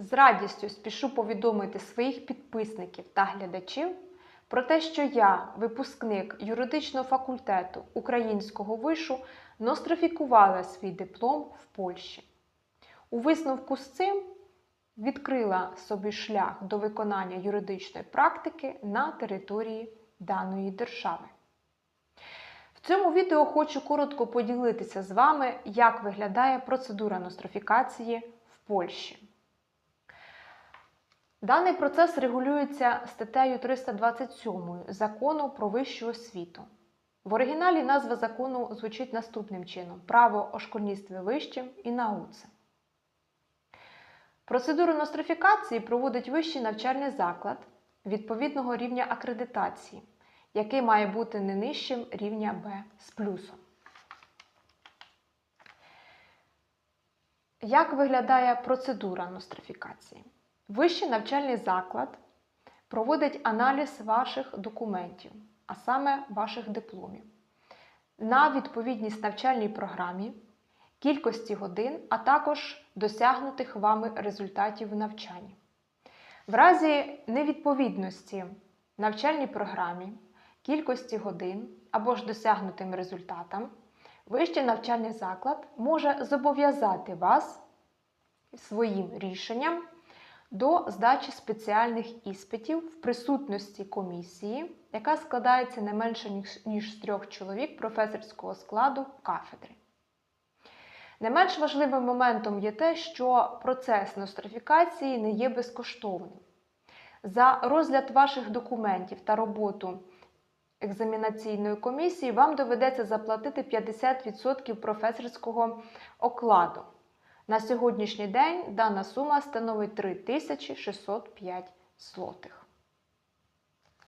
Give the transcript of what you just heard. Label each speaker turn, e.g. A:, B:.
A: З радістю спішу повідомити своїх підписників та глядачів про те, що я, випускник юридичного факультету Українського вишу, нострифікувала свій диплом в Польщі. У висновку з цим відкрила собі шлях до виконання юридичної практики на території даної держави. В цьому відео хочу коротко поділитися з вами, як виглядає процедура нострифікації в Польщі. Даний процес регулюється статтею 327 закону про вищу освіту. В оригіналі назва закону звучить наступним чином: право о школьництві вищим і науці. Процедуру нострифікації проводить вищий навчальний заклад відповідного рівня акредитації, який має бути не нижчим рівня Б з плюсом. Як виглядає процедура нострифікації? Вищий навчальний заклад проводить аналіз ваших документів, а саме ваших дипломів, на відповідність навчальній програмі, кількості годин, а також досягнутих вами результатів в навчанні. В разі невідповідності навчальній програмі, кількості годин або ж досягнутим результатам, вищий навчальний заклад може зобов'язати вас своїм рішенням до здачі спеціальних іспитів в присутності комісії, яка складається не менше ніж- з трьох чоловік професорського складу кафедри. Не менш важливим моментом є те, що процес нострифікації не є безкоштовним. За розгляд ваших документів та роботу екзамінаційної комісії вам доведеться заплатити 50% професорського окладу. На сьогоднішній день дана сума становить 3605 злотих.